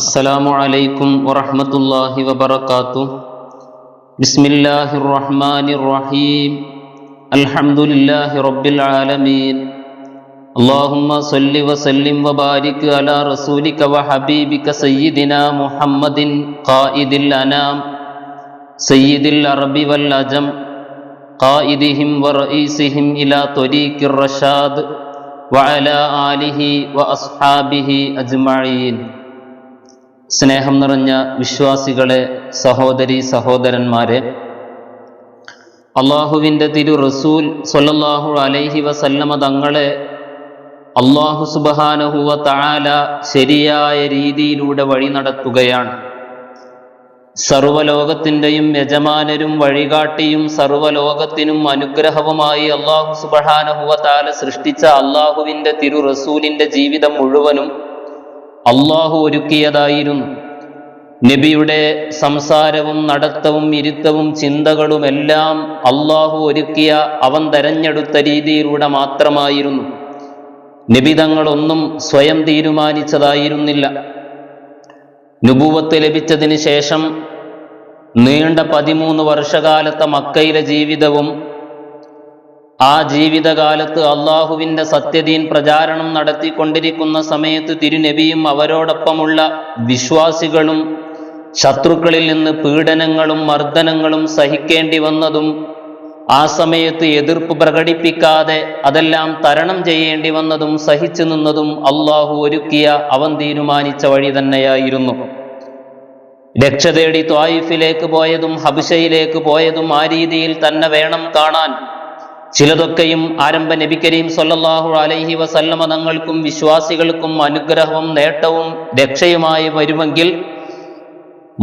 السلام عليكم ورحمة الله وبركاته بسم الله الرحمن الرحيم الحمد لله رب العالمين اللهم صل وسلم وبارك على رسولك وحبيبك سيدنا محمد قائد الأنام سيد العرب والعجم قائدهم ورئيسهم إلى طريق الرشاد وعلى آله وأصحابه أجمعين സ്നേഹം നിറഞ്ഞ വിശ്വാസികളെ സഹോദരി സഹോദരന്മാരെ അള്ളാഹുവിന്റെ തിരു റസൂൽ സൊല്ലാഹു അലൈഹി വസല്ലമ തങ്ങളെ അള്ളാഹു സുബഹാനഹുവ താല ശരിയായ രീതിയിലൂടെ വഴി നടത്തുകയാണ്. സർവലോകത്തിന്റെയും യജമാനരും വഴികാട്ടിയും സർവലോകത്തിനും അനുഗ്രഹവുമായി അള്ളാഹു സുബഹാനഹുവ താല സൃഷ്ടിച്ച അള്ളാഹുവിന്റെ തിരു റസൂലിന്റെ ജീവിതം മുഴുവനും അള്ളാഹു ഒരുക്കിയതായിരുന്നു. നബിയുടെ സംസാരവും നടത്തവും ഇരുത്തവും ചിന്തകളുമെല്ലാം അള്ളാഹു ഒരുക്കിയ അവൻ തെരഞ്ഞെടുത്ത രീതിയിലൂടെ മാത്രമായിരുന്നു. നിബിതങ്ങളൊന്നും സ്വയം തീരുമാനിച്ചതായിരുന്നില്ല. നുപൂവത്ത് ലഭിച്ചതിന് ശേഷം നീണ്ട പതിമൂന്ന് വർഷകാലത്തെ മക്കയിലെ ജീവിതവും ആ ജീവിതകാലത്ത് അള്ളാഹുവിന്റെ സത്യദീൻ പ്രചാരണം നടത്തിക്കൊണ്ടിരിക്കുന്ന സമയത്ത് തിരുനബിയും അവരോടൊപ്പമുള്ള വിശ്വാസികളും ശത്രുക്കളിൽ നിന്ന് പീഡനങ്ങളും മർദ്ദനങ്ങളും സഹിക്കേണ്ടി വന്നതും ആ സമയത്ത് എതിർപ്പ് പ്രകടിപ്പിക്കാതെ അതെല്ലാം തരണം ചെയ്യേണ്ടി വന്നതും സഹിച്ചു നിന്നതും അള്ളാഹു ഒരുക്കിയ അവൻ തീരുമാനിച്ച വഴി തന്നെയായിരുന്നു. രക്ഷ തേടി ത്വായിഫിലേക്ക് പോയതും ഹബിഷയിലേക്ക് പോയതും ആ രീതിയിൽ തന്നെ വേണം കാണാൻ. ചിലതൊക്കെയും ആരംഭ നബി കരീം സൊല്ലാഹു അലൈഹി വസല്ലമ തങ്ങൾക്കും വിശ്വാസികൾക്കും അനുഗ്രഹവും നേട്ടവും രക്ഷയുമായി വരുമെങ്കിൽ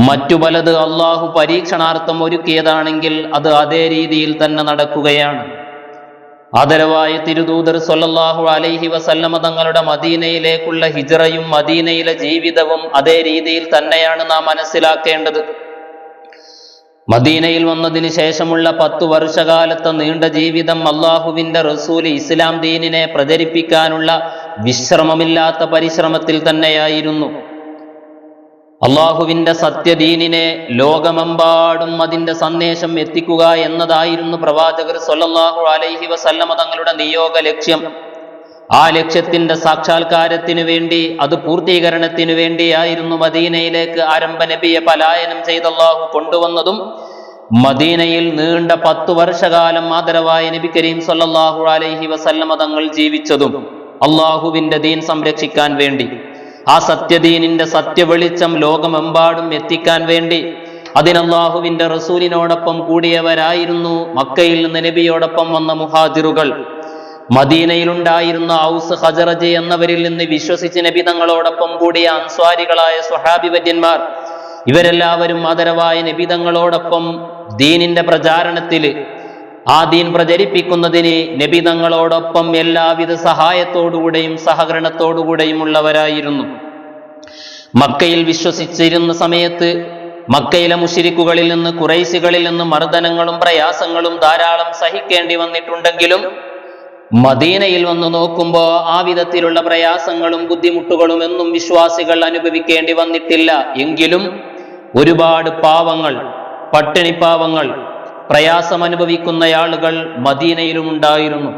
മറ്റു പലത് അള്ളാഹു പരീക്ഷണാർത്ഥം ഒരുക്കിയതാണെങ്കിൽ അത് അതേ രീതിയിൽ തന്നെ നടക്കുകയാണ്. ആദരവായ തിരുദൂതർ സൊല്ലാഹു അലൈഹി വസല്ലമ തങ്ങളുടെ മദീനയിലേക്കുള്ള ഹിജറയും മദീനയിലെ ജീവിതവും അതേ രീതിയിൽ തന്നെയാണ് നാം മനസ്സിലാക്കേണ്ടത്. മദീനയിൽ വന്നതിന് ശേഷമുള്ള പത്തു വർഷകാലത്തെ നീണ്ട ജീവിതം അള്ളാഹുവിന്റെ റസൂൽ ഇസ്ലാം ദീനിനെ പ്രചരിപ്പിക്കാനുള്ള വിശ്രമമില്ലാത്ത പരിശ്രമത്തിൽ തന്നെയായിരുന്നു. അള്ളാഹുവിന്റെ സത്യദീനിനെ ലോകമെമ്പാടും അതിന്റെ സന്ദേശം എത്തിക്കുക എന്നതായിരുന്നു പ്രവാചകർ സൊല്ലാഹു അലൈഹി വസല്ലമ തങ്ങളുടെ നിയോഗ ലക്ഷ്യം. ആ ലക്ഷ്യത്തിന്റെ സാക്ഷാത്കാരത്തിനു വേണ്ടി അത് പൂർത്തീകരണത്തിനു വേണ്ടിയായിരുന്നു മദീനയിലേക്ക് ആരംഭ നബിയെ പലായനം ചെയ്തല്ലാഹു കൊണ്ടുവന്നതും മദീനയിൽ നീണ്ട പത്തു വർഷകാലം ആദരവായ നബി കരീം സല്ലാഹു അലൈഹി വസല്ലമ തങ്ങൾ ജീവിച്ചതും അള്ളാഹുവിന്റെ ദീൻ സംരക്ഷിക്കാൻ വേണ്ടി ആ സത്യദീനിന്റെ സത്യവെളിച്ചം ലോകമെമ്പാടും എത്തിക്കാൻ വേണ്ടി അതിനല്ലാഹുവിന്റെ റസൂലിനോടൊപ്പം കൂടിയവരായിരുന്നു മക്കയിൽ നിന്ന് നബിയോടൊപ്പം വന്ന മുഹാജിറുകൾ. മദീനയിലുണ്ടായിരുന്ന ഔസ് ഹജറജ് എന്നവരിൽ നിന്ന് വിശ്വസിച്ച് നബി തങ്ങളോടൊപ്പം കൂടിയ അൻസ്വാരികളായ സ്വഹാബിവര്യന്മാർ ഇവരെല്ലാവരും ആദരവായ നബി തങ്ങളോടൊപ്പം ദീനിന്റെ പ്രചാരണത്തിൽ ആ ദീൻ പ്രചരിപ്പിക്കുന്നതിന് നബിതങ്ങളോടൊപ്പം എല്ലാവിധ സഹായത്തോടുകൂടെയും സഹകരണത്തോടുകൂടെയും ഉള്ളവരായിരുന്നു മക്കയിൽ വിശ്വസിച്ചിരുന്ന സമയത്ത് മക്കയിലെ മുഷിരിക്കുകളിൽ നിന്ന് കുറൈശികളിൽ നിന്ന് മർദ്ദനങ്ങളും പ്രയാസങ്ങളും ധാരാളം സഹിക്കേണ്ടി വന്നിട്ടുണ്ടെങ്കിലും മദീനയിൽ വന്ന് നോക്കുമ്പോൾ ആ വിധത്തിലുള്ള പ്രയാസങ്ങളും ബുദ്ധിമുട്ടുകളും എന്നും വിശ്വാസികൾ അനുഭവിക്കേണ്ടി വന്നിട്ടില്ല. എങ്കിലും ഒരുപാട് പാവങ്ങൾ പട്ടിണി പാവങ്ങൾ പ്രയാസം അനുഭവിക്കുന്ന ആളുകൾ മദീനയിലും ഉണ്ടായിരുന്നു.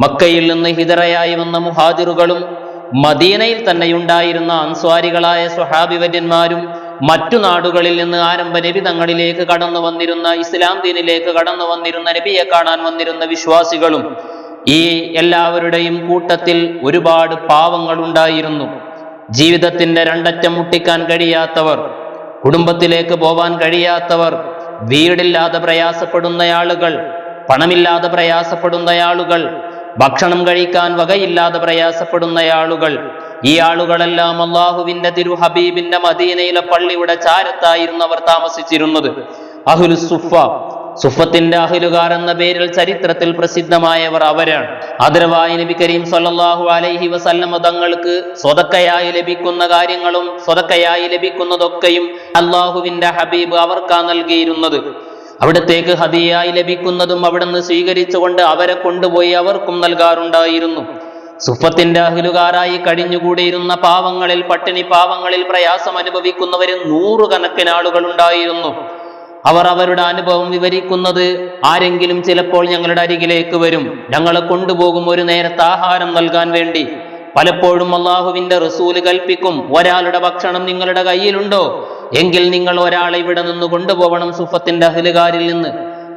മക്കയിൽ നിന്ന് ഹിതറയായി വന്ന മുഹാജിറുകളും മദീനയിൽ തന്നെയുണ്ടായിരുന്ന അൻസ്വാരികളായ സ്വഹാബിവര്യന്മാരും മറ്റു നാടുകളിൽ നിന്ന് ആരംഭ നബി തങ്ങളിലേക്ക് കടന്നു വന്നിരുന്ന ഇസ്ലാം ദീനിലേക്ക് കടന്നു വന്നിരുന്ന നബിയെ കാണാൻ വന്നിരുന്ന വിശ്വാസികളും ഈ എല്ലാവരുടെയും കൂട്ടത്തിൽ ഒരുപാട് പാവങ്ങൾ ഉണ്ടായിരുന്നു ജീവിതത്തിന്റെ രണ്ടറ്റം മുട്ടിക്കാൻ കഴിയാത്തവർ കുടുംബത്തിലേക്ക് പോവാൻ കഴിയാത്തവർ വീടില്ലാതെ പ്രയാസപ്പെടുന്ന ആളുകൾ പണമില്ലാതെ പ്രയാസപ്പെടുന്ന ആളുകൾ ഭക്ഷണം കഴിക്കാൻ വകയില്ലാതെ പ്രയാസപ്പെടുന്ന ആളുകൾ ഈ ആളുകളെല്ലാം അള്ളാഹുവിന്റെ തിരു ഹബീബിന്റെ മദീനയിലെ പള്ളിയുടെ ചാരത്തായിരുന്നു അവർ താമസിച്ചിരുന്നത്. അഹുൽ സുഫ സുഫത്തിന്റെ അഹിലുകാർ എന്ന പേരിൽ ചരിത്രത്തിൽ പ്രസിദ്ധമായവർ അവരാണ്. ആദരവായ നബി കരീം സല്ലാഹു അലൈഹി വസല്ലമ തങ്ങൾക്ക് സ്വതക്കയായി ലഭിക്കുന്ന കാര്യങ്ങളും സ്വതക്കയായി ലഭിക്കുന്നതൊക്കെയും അള്ളാഹുവിന്റെ ഹബീബ് അവർക്കാ നൽകിയിരുന്നത്. അവിടത്തേക്ക് ഹദിയായി ലഭിക്കുന്നതും അവിടുന്ന് സ്വീകരിച്ചുകൊണ്ട് അവരെ കൊണ്ടുപോയി അവർക്കും നൽകാറുണ്ടായിരുന്നു. സുഫത്തിന്റെ അഹിലുകാരായി കഴിഞ്ഞുകൂടിയിരുന്ന പാവങ്ങളിൽ പട്ടിണി പാവങ്ങളിൽ പ്രയാസം അനുഭവിക്കുന്നവരും നൂറുകണക്കിന് ആളുകൾ ഉണ്ടായിരുന്നു. അവർ അവരുടെ അനുഭവം വിവരിക്കുന്നത് ആരെങ്കിലും ചിലപ്പോൾ ഞങ്ങളുടെ അരികിലേക്ക് വരും. ഞങ്ങളെ കൊണ്ടുപോകും ഒരു നേരത്തെ ആഹാരം നൽകാൻ വേണ്ടി. പലപ്പോഴും അള്ളാഹുവിന്റെ റസൂൽ കൽപ്പിക്കും ഒരാളുടെ ഭക്ഷണം നിങ്ങളുടെ കയ്യിലുണ്ടോ? എങ്കിൽ നിങ്ങൾ ഒരാളെ ഇവിടെ നിന്ന് കൊണ്ടുപോകണം സുഫത്തിന്റെ അഹലുകാരിൽ നിന്ന്.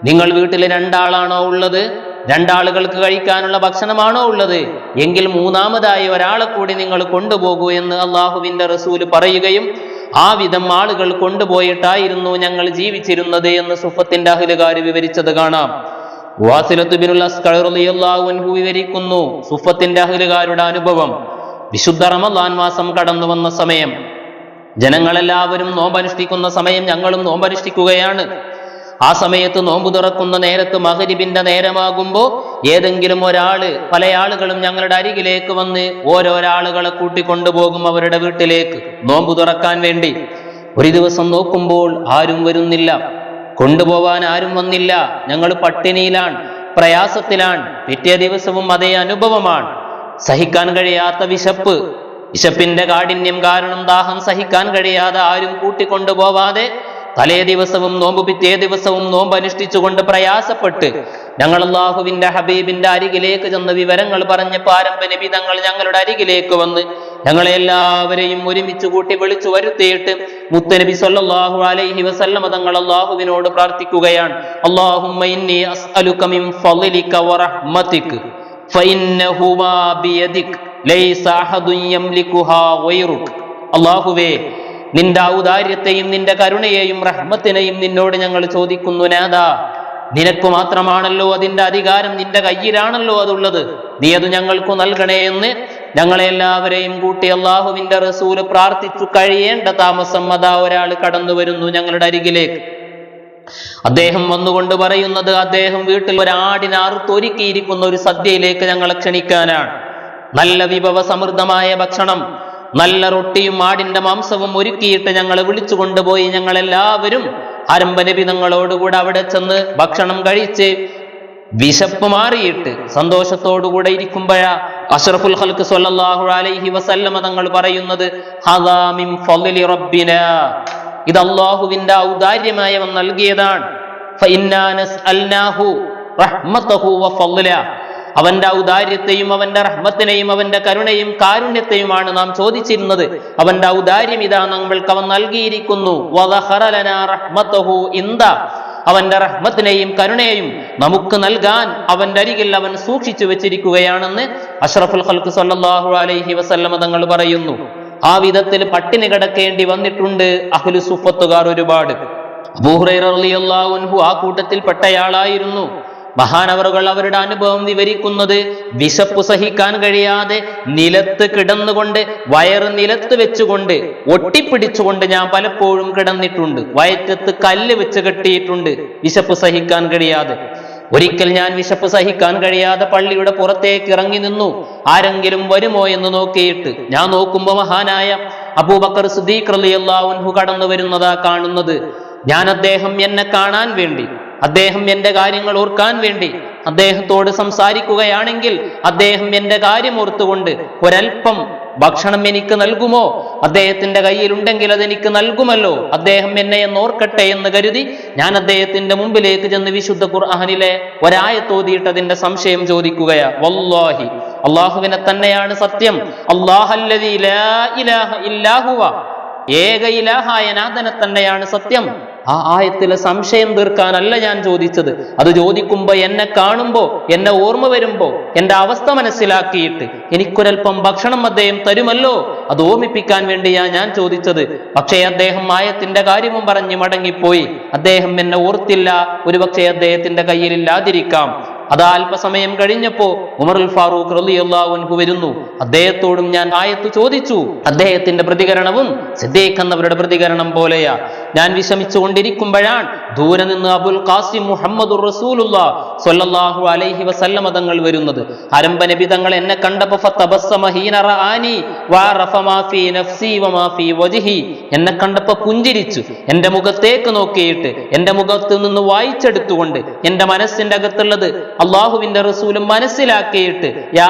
നിങ്ങൾ വീട്ടിൽ രണ്ടാളാണോ ഉള്ളത്? രണ്ടാളുകൾക്ക് കഴിക്കാനുള്ള ഭക്ഷണമാണോ ഉള്ളത്? എങ്കിൽ മൂന്നാമതായി ഒരാളെ കൂടി നിങ്ങൾ കൊണ്ടുപോകൂ എന്ന് അള്ളാഹുവിന്റെ റസൂൽ പറയുകയും ആ വിധം ആളുകൾ കൊണ്ടുപോയിട്ടായിരുന്നു ഞങ്ങൾ ജീവിച്ചിരുന്നത് എന്ന് സുഫത്തിന്റെ അഹിലുകാർ വിവരിച്ചത് കാണാം. വാസിലത്ത് ബിനുൽ അസ്കർ റളിയല്ലാഹു അൻഹു വിവരിക്കുന്നു സുഫത്തിന്റെ അഹിലുകാരുടെ അനുഭവം. വിശുദ്ധ റമദാൻ മാസം കടന്നു വന്ന സമയം. ജനങ്ങളെല്ലാവരും നോമ്പനുഷ്ഠിക്കുന്ന സമയം ഞങ്ങളും നോമ്പനുഷ്ഠിക്കുകയാണ്. ആ സമയത്ത് നോമ്പ് തുറക്കുന്ന നേരത്ത് മകരിബിന്റെ നേരമാകുമ്പോൾ ഏതെങ്കിലും ഒരാൾ പല ആളുകളും ഞങ്ങളുടെ അരികിലേക്ക് വന്ന് ഓരോരാളുകളെ കൂട്ടിക്കൊണ്ടുപോകും അവരുടെ വീട്ടിലേക്ക് നോമ്പ് തുറക്കാൻ വേണ്ടി. ഒരു ദിവസം നോക്കുമ്പോൾ ആരും വരുന്നില്ല കൊണ്ടുപോവാൻ ആരും വന്നില്ല. ഞങ്ങൾ പട്ടിണിയിലാണ് പ്രയാസത്തിലാണ് പിറ്റേ ദിവസവും അതേ അനുഭവമാണ്. സഹിക്കാൻ കഴിയാത്ത വിശപ്പ് വിശപ്പിന്റെ കാഠിന്യം കാരണം ദാഹം സഹിക്കാൻ കഴിയാതെ ആരും കൂട്ടിക്കൊണ്ടുപോവാതെ തലേ ദിവസവും നോമ്പ് പിറ്റേ ദിവസവും നോമ്പ് അനുഷ്ഠിച്ചുകൊണ്ട് പ്രയാസപ്പെട്ട് ഞങ്ങൾ അള്ളാഹുവിന്റെ ഹബീബിന്റെ അരികിലേക്ക് ചെന്ന് വിവരങ്ങൾ പറഞ്ഞ് പാരമ്പര്യ നബിതങ്ങൾ ഞങ്ങളുടെ അരികിലേക്ക് വന്ന് ഞങ്ങളെ എല്ലാവരെയും ഒരുമിച്ച് കൂട്ടി വിളിച്ചു വരുത്തിയിട്ട് മുത്തനബി സല്ലല്ലാഹു അലൈഹി വസല്ലമ തങ്ങൾ അള്ളാഹുവിനോട് പ്രാർത്ഥിക്കുകയാണ്. അല്ലാഹുമ്മ ഇന്നി അസ്അലുക മിൻ ഫഇന്നഹുമാ ബിയദിക് യംലികുഹാ അല്ലാഹുവേ നിന്റെ ഔദാര്യത്തെയും നിന്റെ കരുണയെയും റഹ്മത്തിനെയും നിന്നോട് ഞങ്ങൾ ചോദിക്കുന്നു നാദാ. നിനക്ക് മാത്രമാണല്ലോ അതിന്റെ അധികാരം നിന്റെ കയ്യിലാണല്ലോ അതുള്ളത്. നീ അത് ഞങ്ങൾക്ക് നൽകണേ എന്ന് ഞങ്ങളെല്ലാവരെയും കൂട്ടി അള്ളാഹുവിന്റെ റസൂൽ പ്രാർത്ഥിച്ചു. കഴിയേണ്ട താമസം അതാ ഒരാൾ കടന്നു വരുന്നു ഞങ്ങളുടെ അരികിലേക്ക്. അദ്ദേഹം വന്നുകൊണ്ട് പറയുന്നത് അദ്ദേഹം വീട്ടിൽ ഒരാടിനെ അറുത്തൊരുക്കിയിരിക്കുന്ന ഒരു സദ്യയിലേക്ക് ഞങ്ങളെ ക്ഷണിക്കാനാണ്. നല്ല വിഭവ സമൃദ്ധമായ ഭക്ഷണം. നല്ല റൊട്ടിയും ആടിന്റെ മാംസവും ഒരുക്കിയിട്ട് ഞങ്ങളെ വിളിച്ചു കൊണ്ടുപോയി ഞങ്ങളെല്ലാവരും ആരംഭനബി ഞങ്ങളോടുകൂടെ അവിടെ ചെന്ന് ഭക്ഷണം കഴിച്ച് വിശപ്പ് മാറിയിട്ട് സന്തോഷത്തോടുകൂടെ ഇരിക്കുമ്പോഴാ അഷ്റഫുൽ ഹൽക്ക് സൊല്ലാഹു അലൈഹി വസല്ലമ തങ്ങൾ പറയുന്നത് ഇത് അള്ളാഹുവിന്റെ ഔദാര്യമായ നൽകിയതാണ്. അവന്റെ ഔദാര്യത്തെയും അവന്റെ റഹ്മത്തിനെയും അവന്റെ കരുണയും കാരുണ്യത്തെയുമാണ് നാം ചോദിച്ചിരുന്നത്. അവന്റെ ഔദാര്യം ഇതാ നമ്മൾക്ക് അവൻ നൽകിയിരിക്കുന്നു. അവന്റെ റഹ്മത്തിനെയും കരുണയെയും നമുക്ക് നൽകാൻ അവന്റെ അരികിൽ അവൻ സൂക്ഷിച്ചു വെച്ചിരിക്കുകയാണെന്ന് അഷ്റഫുൽ ഖൽക്ക് സല്ലാഹു അലൈഹി വസല്ലമ തങ്ങൾ പറയുന്നു. ആ വിധത്തിൽ പട്ടിണി കിടക്കേണ്ടി വന്നിട്ടുണ്ട് അഹ്ലു സുഫത്തുകാർ ഒരുപാട്. ആ കൂട്ടത്തിൽ പെട്ടയാളായിരുന്നു മഹാനവറുകൾ അവരുടെ അനുഭവം വിവരിക്കുന്നത് വിശപ്പ് സഹിക്കാൻ കഴിയാതെ നിലത്ത് കിടന്നുകൊണ്ട് വയറ് നിലത്ത് വെച്ചുകൊണ്ട് ഒട്ടിപ്പിടിച്ചുകൊണ്ട് ഞാൻ പലപ്പോഴും കിടന്നിട്ടുണ്ട്. വയറ്റത്ത് കല്ല് വെച്ച് കെട്ടിയിട്ടുണ്ട് വിശപ്പ് സഹിക്കാൻ കഴിയാതെ. ഒരിക്കൽ ഞാൻ വിശപ്പ് സഹിക്കാൻ കഴിയാതെ പള്ളിയുടെ പുറത്തേക്ക് ഇറങ്ങി നിന്നു. ആരെങ്കിലും വരുമോ എന്ന് നോക്കിയിട്ട് ഞാൻ നോക്കുമ്പോൾ മഹാനായ അബൂബക്കർ സുദീഖ് റളിയല്ലാഹു കടന്നു വരുന്നതാ കാണുന്നത്. ഞാൻ അദ്ദേഹം എന്നെ കാണാൻ വേണ്ടി അദ്ദേഹം എന്റെ കാര്യങ്ങൾ ഓർക്കാൻ വേണ്ടി അദ്ദേഹത്തോട് സംസാരിക്കുകയാണെങ്കിൽ അദ്ദേഹം എന്റെ കാര്യം ഓർത്തുകൊണ്ട് ഒരൽപ്പം ഭക്ഷണം എനിക്ക് നൽകുമോ? അദ്ദേഹത്തിന്റെ കയ്യിലുണ്ടെങ്കിൽ അതെനിക്ക് നൽകുമല്ലോ. അദ്ദേഹം എന്നെ എന്ന് ഓർക്കട്ടെ എന്ന് കരുതി ഞാൻ അദ്ദേഹത്തിന്റെ മുമ്പിലേക്ക് ചെന്ന് വിശുദ്ധ ഖുർആനിലെ ഒരായത്തോതിയിട്ട് അതിന്റെ സംശയം ചോദിക്കുകയാ വല്ലാഹി അള്ളാഹുവിനെ തന്നെയാണ് സത്യം. ഇല്ലാഹുവ. ഏക ഇലാഹായ തന്നെയാണ് സത്യം. ആ ആയത്തിലെ സംശയം തീർക്കാനല്ല ഞാൻ ചോദിച്ചത്. അത് ചോദിക്കുമ്പോ എന്നെ കാണുമ്പോൾ എന്നെ ഓർമ്മ വരുമ്പോൾ എന്റെ അവസ്ഥ മനസ്സിലാക്കിയിട്ട് എനിക്കൊരൽപ്പം ഭക്ഷണം അദ്ദേഹം തരുമല്ലോ? അത് ഓർമ്മിപ്പിക്കാൻ വേണ്ടിയാ ഞാൻ ചോദിച്ചത്. പക്ഷേ അദ്ദേഹം ആയത്തിന്റെ കാര്യവും പറഞ്ഞ് മടങ്ങിപ്പോയി. അദ്ദേഹം എന്നെ ഓർത്തില്ല. ഒരുപക്ഷെ അദ്ദേഹത്തിന്റെ കയ്യിലില്ലാതിരിക്കാം അതാ അല്പസമയം കഴിഞ്ഞപ്പോ ഉമറുൽ ഫാറൂഖ് റളിയല്ലാഹു അൻഹു വരുന്നു. അദ്ദേഹത്തോടും ഞാൻ ആയത്ത് ചോദിച്ചു. അദ്ദേഹത്തിന്റെ പ്രതികരണവും സിദ്ദീഖ് എന്നവരുടെ പ്രതികരണം പോലെയാ. ഞാൻ വിഷമിച്ചുകൊണ്ടിരിക്കുമ്പോഴാണ് ദൂരെ നിന്ന് അബുൽ ഖാസിം മുഹമ്മദ് റസൂലുള്ള സ്വല്ലല്ലാഹു അലൈഹി വസല്ലമ തങ്ങൾ വരുന്നത്. അരമ്പ നബി തങ്ങൾ എന്നെ കണ്ടപ്പോ എന്നെ കണ്ടപ്പോ പുഞ്ചിരിച്ചു. എന്റെ മുഖത്തേക്ക് നോക്കിയിട്ട് എന്റെ മുഖത്ത് നിന്ന് വായിച്ചെടുത്തുകൊണ്ട് എന്റെ മനസ്സിന്റെ അകത്തുള്ളത് അള്ളാഹുവിന്റെ റസൂലും മനസ്സിലാക്കിയിട്ട് യാ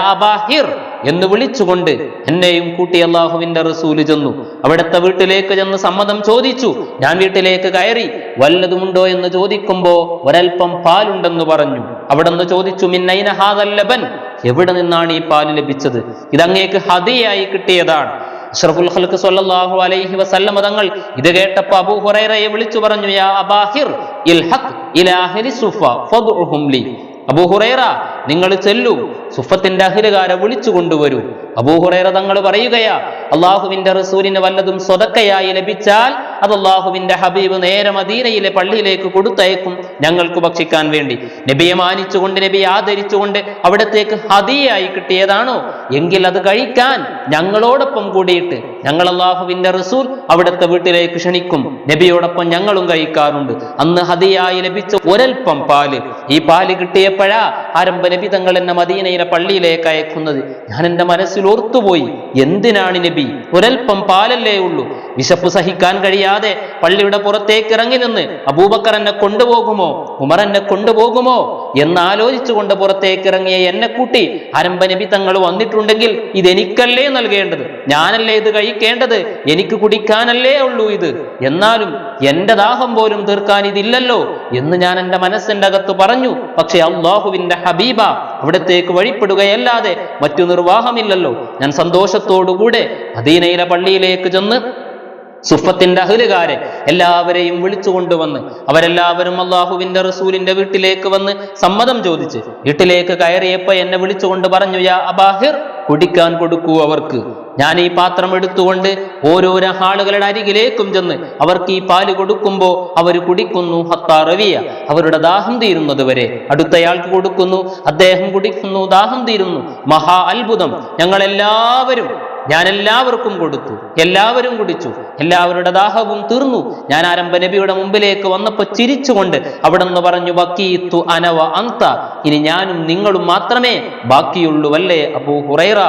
എന്ന് വിളിച്ചുകൊണ്ട് എന്നെയും കൂട്ടി അള്ളാഹുവിന്റെ റസൂൽ ചെന്നു. അവിടുത്തെ വീട്ടിലേക്ക് ചെന്ന് സമ്മതം ചോദിച്ചു. ഞാൻ വീട്ടിലേക്ക് കയറി വല്ലതുമുണ്ടോ എന്ന് ചോദിക്കുമ്പോ ഒരൽപ്പം പാലുണ്ടെന്ന് പറഞ്ഞു. അവിടെ നിന്ന് ചോദിച്ചു മിന്നൈന ഹാദൽ ലബൻ? എവിടെ നിന്നാണ് ഈ പാൽ ലഭിച്ചത്? ഇതങ്ങേക്ക് ഹതിയായി കിട്ടിയതാണ്. അഷ്റഫുൽ ഖൽക്ക് സ്വല്ലല്ലാഹു അലൈഹി വസല്ലം തങ്ങൾ ഇത് കേട്ടപ്പോൾ അബൂ ഹുറൈറയെ വിളിച്ചു പറഞ്ഞു യാ അബാഹിർ ഇൽഹഖ് ഇലാ അഹ്ലി സുഫ ഫദ്ഉഹും ലി. അബൂ ഹുറൈറ നിങ്ങൾ ചെല്ലൂ. സുഫത്തിന്റെ അഹിലുകാരെ വിളിച്ചു കൊണ്ടുവരൂ. അബൂ ഹുറൈറ തങ്ങൾ പറയുകയാ അള്ളാഹുവിന്റെ റസൂലിന് വല്ലതും സ്വതക്കയായി ലഭിച്ചാൽ അത് അള്ളാഹുവിന്റെ ഹബീബ് നേരെ മദീനയിലെ പള്ളിയിലേക്ക് കൊടുത്തയക്കും ഞങ്ങൾക്ക് ഭക്ഷിക്കാൻ വേണ്ടി. നബിയെ മാനിച്ചുകൊണ്ട് നബിയെ ആദരിച്ചുകൊണ്ട് അവിടത്തേക്ക് ഹതിയായി കിട്ടിയതാണോ? എങ്കിൽ അത് കഴിക്കാൻ ഞങ്ങളോടൊപ്പം കൂടിയിട്ട് ഞങ്ങൾ അള്ളാഹുവിന്റെ റസൂൽ അവിടുത്തെ വീട്ടിലേക്ക് ക്ഷണിക്കും. നബിയോടൊപ്പം ഞങ്ങളും കഴിക്കാറുണ്ട്. അന്ന് ഹതിയായി ലഭിച്ച ഒരൽപ്പം പാൽ. ഈ പാൽ കിട്ടിയപ്പോഴാ ആരംഭ നബി തങ്ങൾ എന്നെ മദീനയിലെ പള്ളിയിലേക്ക് അയക്കുന്നത്. ഞാൻ എന്റെ മനസ്സിൽ ഓർത്തുപോയി. എന്തിനാണ് നബി? ഒരൽപ്പം പാലല്ലേ ഉള്ളൂ. വിശപ്പ് സഹിക്കാൻ കഴിയാതെ പള്ളിയുടെ പുറത്തേക്ക് ഇറങ്ങി നിന്ന് അബൂബക്കർ എന്നെ കൊണ്ടുപോകുമോ? ഉമർ എന്നെ കൊണ്ടുപോകുമോ? എന്നാലോചിച്ചുകൊണ്ട് പുറത്തേക്ക് ഇറങ്ങിയ എന്നെ കൂട്ടി ആരംഭ നബി തങ്ങൾ വന്നിട്ടുണ്ടെങ്കിൽ ഇതെനിക്കല്ലേ നൽകേണ്ടത്? ഞാനല്ലേ ഇത് കഴിക്കേണ്ടത്? എനിക്ക് കുടിക്കാനല്ലേ ഉള്ളൂ ഇത്. എന്നാലും എന്റെ ദാഹം പോലും തീർക്കാൻ ഇതില്ലല്ലോ എന്ന് ഞാൻ എന്റെ മനസ്സിന്റെ അകത്ത് പറഞ്ഞു. പക്ഷെ അള്ളാഹുവിന്റെ ഹബീബ അവിടത്തേക്ക് വഴിപ്പെടുകയല്ലാതെ മറ്റു നിർവാഹമില്ലല്ലോ. ഞാൻ സന്തോഷത്തോടുകൂടെ അദീനയിലെ പള്ളിയിലേക്ക് ചെന്ന് സുഫത്തിന്റെ അഹലുകാരെ എല്ലാവരെയും വിളിച്ചു കൊണ്ടുവന്ന് അവരെല്ലാവരും അള്ളാഹുവിന്റെ റസൂലിന്റെ വീട്ടിലേക്ക് വന്ന് സമ്മതം ചോദിച്ച് വീട്ടിലേക്ക് കയറിയപ്പോ എന്നെ വിളിച്ചുകൊണ്ട് പറഞ്ഞു യാ അബാഹിർ കുടിക്കാൻ കൊടുക്കൂ അവർക്ക്. ഞാൻ ഈ പാത്രം എടുത്തുകൊണ്ട് ഓരോരോ ആളുകളുടെ അരികിലേക്കും ചെന്ന് അവർക്ക് ഈ പാൽ കൊടുക്കുമ്പോൾ അവർ കുടിക്കുന്നു ഹത്താ റവിയ. അവരുടെ ദാഹം തീരുന്നത് വരെ. അടുത്തയാൾക്ക് കൊടുക്കുന്നു അദ്ദേഹം കുടിക്കുന്നു ദാഹം തീരുന്നു. മഹാ അത്ഭുതം. ഞങ്ങൾ എല്ലാവരും ഞാൻ എല്ലാവർക്കും കൊടുത്തു എല്ലാവരും കുടിച്ചു എല്ലാവരുടെ ദാഹവും തീർന്നു. ഞാൻ ആരംഭ നബിയുടെ മുമ്പിലേക്ക് വന്നപ്പോൾ ചിരിച്ചുകൊണ്ട് അവിടെ നിന്ന് പറഞ്ഞു ബക്കീത്തു അനവ അന്ത. ഇനി ഞാനും നിങ്ങളും മാത്രമേ ബാക്കിയുള്ളൂവല്ലേ? അബൂ ഹുറൈറ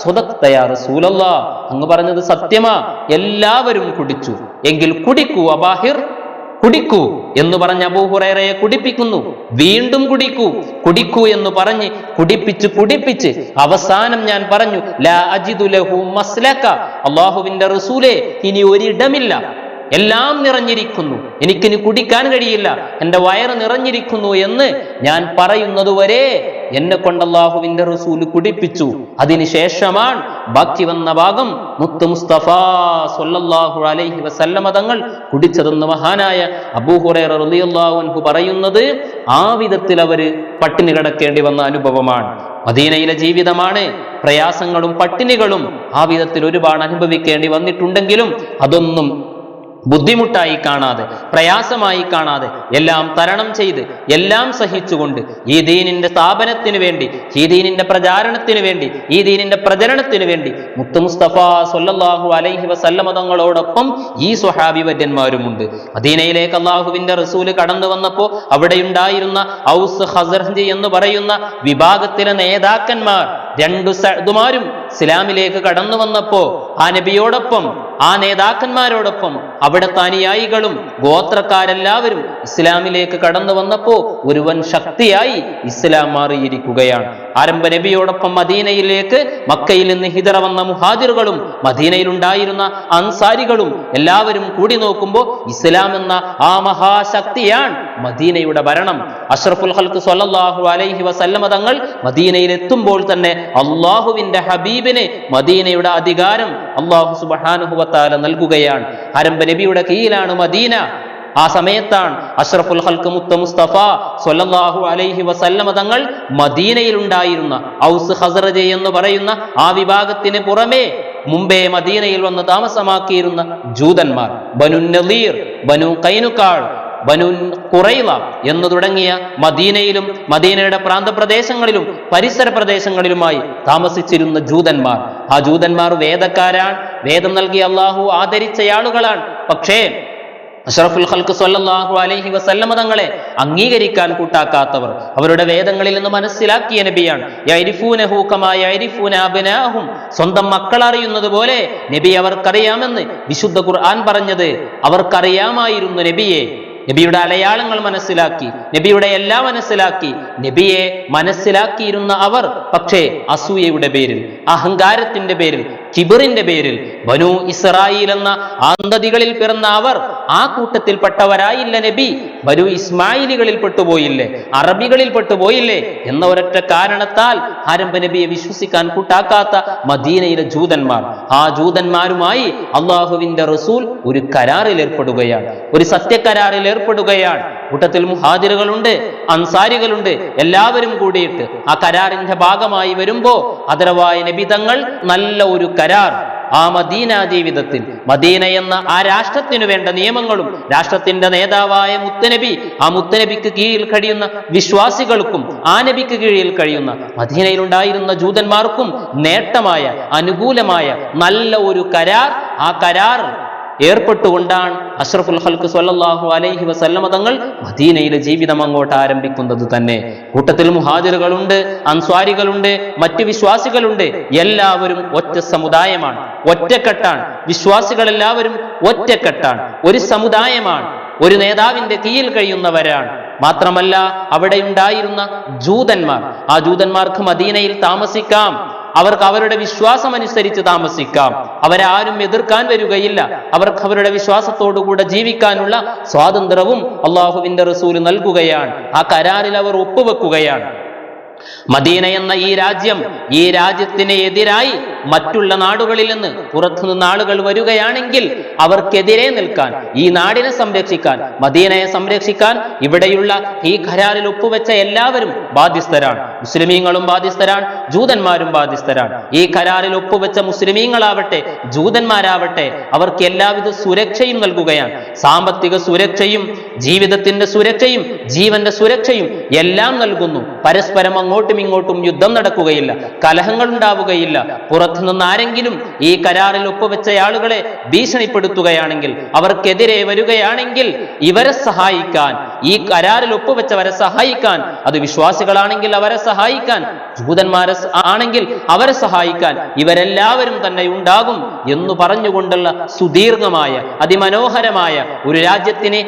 സ്വതത്തയാ റസൂലല്ലാ. അങ്ങ് പറഞ്ഞത് സത്യമാ. എല്ലാവരും കുടിച്ചു. എങ്കിൽ കുടിക്കൂ അബാഹിർ. കുടിക്കൂ എന്ന് പറഞ്ഞ് അബൂഹുറേറയെ കുടിപ്പിക്കുന്നു. വീണ്ടും കുടിക്കൂ. കുടിക്കൂ എന്ന് പറഞ്ഞ് കുടിപ്പിച്ച് കുടിപ്പിച്ച് അവസാനം ഞാൻ പറഞ്ഞു ലാ അജിദു ലഹു മസ്ലക അള്ളാഹുവിന്റെ റസൂലെ ഇനി ഒരിടമില്ല. എല്ലാം നിറഞ്ഞിരിക്കുന്നു. എനിക്കിനി കുടിക്കാൻ കഴിയില്ല. എന്റെ വയറ് നിറഞ്ഞിരിക്കുന്നു എന്ന് ഞാൻ പറയുന്നതുവരെ എന്നെ കൊണ്ട് അള്ളാഹുവിന്റെ റസൂൽ കുടിപ്പിച്ചു. അതിനുശേഷമാണ് ബാക്കി വന്ന ഭാഗം മുത്ത് മുസ്തഫ സൊല്ലാഹു അലൈഹി വസല്ലമ തങ്ങൾ കുടിച്ചതെന്ന് മഹാനായ അബൂഹുറൈറ റളിയല്ലാഹു അൻഹു പറയുന്നത് ആ വിധത്തിൽ അവർ പട്ടിണി കിടക്കേണ്ടി വന്ന അനുഭവമാണ്. മദീനയിലെ ജീവിതമാണ്. പ്രയാസങ്ങളും പട്ടിണികളും ആ വിധത്തിൽ ഒരുപാട് അനുഭവിക്കേണ്ടി വന്നിട്ടുണ്ടെങ്കിലും അതൊന്നും ബുദ്ധിമുട്ടായി കാണാതെ പ്രയാസമായി കാണാതെ എല്ലാം തരണം ചെയ്ത് എല്ലാം സഹിച്ചുകൊണ്ട് ഈ ദീനിന്റെ സ്ഥാപനത്തിന് വേണ്ടി ഈ ദീനിന്റെ പ്രചാരണത്തിന് വേണ്ടി ഈ ദീനിന്റെ പ്രചരണത്തിന് വേണ്ടി മുത്തു മുസ്തഫ സൊല്ലാഹു അലൈഹി വസല്ലമതങ്ങളോടൊപ്പം ഈ സ്വഹാബി വര്യന്മാരുമുണ്ട് അദീനയിലേക്ക് അള്ളാഹുവിന്റെ റസൂൽ കടന്നു വന്നപ്പോ അവിടെയുണ്ടായിരുന്ന ഔസ് ഹസർജി എന്ന് പറയുന്ന വിഭാഗത്തിലെ നേതാക്കന്മാർ രണ്ടു സഅദുമാരും ഇസ്ലാമിലേക്ക് കടന്നു വന്നപ്പോ ആ നബിയോടൊപ്പം ആ നേതാക്കന്മാരോടൊപ്പം അവിടുത്തെ അനുയായികളും ഗോത്രക്കാരെല്ലാവരും ഇസ്ലാമിലേക്ക് കടന്നു വന്നപ്പോ ഒരുവൻ ശക്തിയായി ഇസ്ലാം മാറിയിരിക്കുകയാണ്. ആരംഭ നബിയോടൊപ്പം മദീനയിലേക്ക് മക്കയിൽ നിന്ന് ഹിതറ വന്ന മുഹാജിറുകളും മദീനയിലുണ്ടായിരുന്ന അൻസാരികളും എല്ലാവരും കൂടി നോക്കുമ്പോൾ ഇസ്ലാം എന്ന ആ മഹാശക്തിയാണ് മദീനയുടെ ഭരണം. അഷ്റഫുൽ ഹൽക്ക് സൊല്ലാഹു അലൈഹി വസല്ലമ തങ്ങൾ മദീനയിൽ എത്തുമ്പോൾ തന്നെ അള്ളാഹുവിന്റെ ഹബീബിനെ മദീനയുടെ അധികാരം അള്ളാഹു സുബാനുഹുവത്താല നൽകുകയാണ്. ആരംഭ നബിയുടെ കീഴിലാണ് മദീന. ആ സമയത്താണ് അഷ്റഫുൽ ഹൽക്ക് മുത്ത മുസ്തഫ സൊല്ലാഹു അലൈഹി വസല്ലമ തങ്ങൾ മദീനയിൽ ഉണ്ടായിരുന്ന ഔസ് ഹസറജ എന്ന് പറയുന്ന ആ വിഭാഗത്തിന് പുറമേ മുമ്പേ മദീനയിൽ വന്ന് താമസമാക്കിയിരുന്ന ജൂതന്മാർ ബനു നദീർ ബനു കൈനുക്കാൾ ബനു കുറൈവ എന്ന് തുടങ്ങിയ മദീനയിലും മദീനയുടെ പ്രാന്തപ്രദേശങ്ങളിലും പരിസര പ്രദേശങ്ങളിലുമായി താമസിച്ചിരുന്ന ജൂതന്മാർ. ആ ജൂതന്മാർ വേദക്കാരാണ്. വേദം നൽകി അള്ളാഹു ആദരിച്ചയാളുകളാണ് പക്ഷേ അഷറഫുൽ ഖൽക്ക് സ്വല്ലല്ലാഹു അലൈഹി വസല്ലമ തങ്ങളെ അംഗീകരിക്കാൻ കൂട്ടാക്കാത്തവർ. അവരുടെ വേദങ്ങളിൽ നിന്ന് മനസ്സിലാക്കിയ നബിയാണ്. സ്വന്തം മക്കൾ അറിയുന്നത് പോലെ നബി അവർക്കറിയാമെന്ന് വിശുദ്ധ ഖുർആൻ പറഞ്ഞത് അവർക്കറിയാമായിരുന്നു നബിയെ. നബിയുടെ അടയാളങ്ങൾ മനസ്സിലാക്കി നബിയുടെ എല്ലാം മനസ്സിലാക്കി നബിയെ മനസ്സിലാക്കിയിരുന്ന അവർ. പക്ഷേ അസൂയയുടെ പേരിൽ അഹങ്കാരത്തിന്റെ പേരിൽ കിബിറിന്റെ പേരിൽ ബനു ഇസ്രായേൽ എന്ന ആന്തതികളിൽ പിറന്ന അവർ ആ കൂട്ടത്തിൽപ്പെട്ടവരായില്ല നബി. ബനു ഇസ്മായിലുകളിൽ പെട്ടുപോയില്ലേ? അറബികളിൽ പെട്ടുപോയില്ലേ? എന്ന ഒരൊറ്റ കാരണത്താൽ ആരംഭ നബിയെ വിശ്വസിക്കാൻ കൂട്ടാക്കാത്ത മദീനയിലെ ജൂതന്മാർ. ആ ജൂതന്മാരുമായി അള്ളാഹുവിന്റെ റസൂൽ ഒരു കരാറിൽ ഏർപ്പെടുകയാണ്. ഒരു സത്യകരാറിൽ ഏർപ്പെടുകയാണ്. കൂട്ടത്തിൽ മുഹാജിറുകളുണ്ട് അൻസാരികളുണ്ട് എല്ലാവരും കൂടിയിട്ട് ആ കരാറിന്റെ ഭാഗമായി വരുമ്പോ അതരവായ നബിതങ്ങൾ നല്ല ഒരു കരാർ ആ മദീന ജീവിതത്തിൽ. മദീന എന്ന ആ രാഷ്ട്രത്തിനു വേണ്ട നിയമങ്ങളും രാഷ്ട്രത്തിന്റെ നേതാവായ മുത്തനബി ആ മുത്തനബിക്ക് കീഴിൽ കഴിയുന്ന വിശ്വാസികൾക്കും ആ നബിക്ക് കീഴിൽ കഴിയുന്ന മദീനയിലുണ്ടായിരുന്ന ജൂതന്മാർക്കും നേട്ടമായ അനുകൂലമായ നല്ല ഒരു കരാർ ആ കരാർ ഏർപ്പെട്ടുകൊണ്ടാണ് അഷ്റഫുൽ ഹൽക്ക് സല്ലാഹു അലൈഹി വസല്ലമ തങ്ങൾ മദീനയിലെ ജീവിതം അങ്ങോട്ട് ആരംഭിക്കുന്നത് തന്നെ. കൂട്ടത്തിൽ മുഹാജിറുകളുണ്ട് അൻസ്വാരികളുണ്ട് മറ്റ് വിശ്വാസികളുണ്ട്. എല്ലാവരും ഒറ്റ സമുദായമാണ്. ഒറ്റക്കെട്ടാണ്. വിശ്വാസികളെല്ലാവരും ഒറ്റക്കെട്ടാണ്. ഒരു സമുദായമാണ്. ഒരു നേതാവിന്റെ കീഴിൽ കഴിയുന്നവരാണ്. മാത്രമല്ല അവിടെ ഉണ്ടായിരുന്ന ജൂതന്മാർ. ആ ജൂതന്മാർക്ക് മദീനയിൽ താമസിക്കാം. അവർക്ക് അവരുടെ വിശ്വാസം അനുസരിച്ച് താമസിക്കാം. ആരും എതിർക്കാൻ വരികയില്ല. അവർക്ക് അവരുടെ വിശ്വാസത്തോടുകൂടെ ജീവിക്കാനുള്ള സ്വാതന്ത്ര്യവും അള്ളാഹുവിന്റെ റസൂൽ നൽകുകയാണ്. ആ കരാറിൽ അവർ ഒപ്പുവെക്കുകയാണ്. മദീന എന്ന ഈ രാജ്യം ഈ രാജ്യത്തിന് എതിരായി മറ്റുള്ള നാടുകളിൽ നിന്ന് പുറത്തുനിന്ന് ആളുകൾ വരികയാണെങ്കിൽ അവർക്കെതിരെ നിൽക്കാൻ ഈ നാടിനെ സംരക്ഷിക്കാൻ മദീനയെ സംരക്ഷിക്കാൻ ഇവിടെയുള്ള ഈ കരാറിൽ ഒപ്പുവെച്ച എല്ലാവരും ബാധ്യസ്ഥരാണ്. മുസ്ലിമീങ്ങളും ബാധ്യസ്ഥരാണ് ജൂതന്മാരും ബാധ്യസ്ഥരാണ്. ഈ കരാറിൽ ഒപ്പുവെച്ച മുസ്ലിമീങ്ങളാവട്ടെ ജൂതന്മാരാവട്ടെ അവർക്ക് എല്ലാവിധ സുരക്ഷയും നൽകുകയാണ്. സാമ്പത്തിക സുരക്ഷയും ജീവിതത്തിന്റെ സുരക്ഷയും ജീവന്റെ സുരക്ഷയും എല്ലാം നൽകുന്നു. പരസ്പരം അങ്ങോട്ടും ഇങ്ങോട്ടും യുദ്ധം നടക്കുകയില്ല കലഹങ്ങൾ ഉണ്ടാവുകയില്ല പുറത്തുനിന്ന് ആരെങ്കിലും ഈ കരാറിൽ ഒപ്പുവെച്ച ആളുകളെ ഭീഷണിപ്പെടുത്തുകയാണെങ്കിൽ അവർക്കെതിരെ വരികയാണെങ്കിൽ ഇവരെ സഹായിക്കാൻ ഈ കരാറിൽ ഒപ്പുവെച്ചവരെ സഹായിക്കാൻ അത് വിശ്വാസികളാണെങ്കിൽ അവരെ സഹായിക്കാൻ ജൂതന്മാരെ ആണെങ്കിൽ അവരെ സഹായിക്കാൻ ഇവരെല്ലാവരും തന്നെ ഉണ്ടാകും എന്ന് പറഞ്ഞുകൊണ്ടുള്ള സുദീർഘമായ അതിമനോഹരമായ ഒരു രാജ്യത്തിന്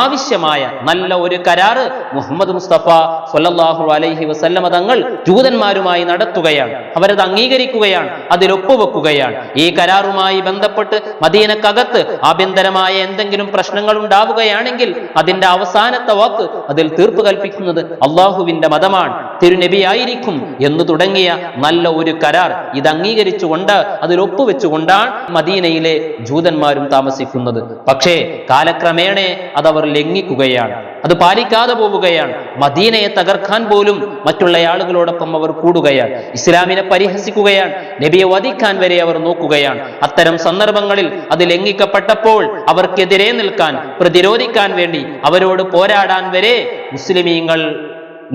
ആവശ്യമായ നല്ല ഒരു കരാറ് മുഹമ്മദ് മുസ്തഫ സൊല്ലാഹു അലൈഹി വസല്ലമ തങ്ങൾ ജൂതന്മാരുമായി നടത്തുകയാണ്. അവരത് അംഗീകരിക്കുകയാണ്. അതിൽ ഒപ്പുവെക്കുകയാണ് ഈ കരാറുമായി ബന്ധപ്പെട്ട് മദീനക്കകത്ത് ആഭ്യന്തരമായ എന്തെങ്കിലും പ്രശ്നങ്ങൾ ഉണ്ടാവുകയാണെങ്കിൽ അതിന്റെ അവസാനത്തെ വാക്ക് അതിൽ തീർപ്പ് കൽപ്പിക്കുന്നത് അള്ളാഹുവിന്റെ മതമാണ്. തിരുനബിയായിരിക്കും എന്ന് തുടങ്ങിയ നല്ല ഒരു കരാർ ഇത് അംഗീകരിച്ചുകൊണ്ട് അതിൽ ഒപ്പുവെച്ചുകൊണ്ടാണ് മദീനയിലെ ജൂതന്മാരും താമസിക്കുന്നത്. പക്ഷേ കാലക്രമേണ അതവർ ലംഘിക്കുകയാണ്. അത് പാലിക്കാതെ പോവുകയാണ്. മദീനയെ തകർക്കാൻ പോലും മറ്റുള്ള ആളുകളോടൊപ്പം അവർ കൂടുകയാണ്. ഇസ്ലാമിനെ പരിഹസിക്കുകയാണ്. നബിയെ വധിക്കാൻ വരെ അവർ നോക്കുകയാണ്. അത്തരം സന്ദർഭങ്ങളിൽ അത് ലംഘിക്കപ്പെട്ടപ്പോൾ അവർക്കെതിരെ നിൽക്കാൻ പ്രതിരോധിക്കാൻ വേണ്ടി അവരോട് പോരാടാൻ വരെ മുസ്ലിമീങ്ങൾ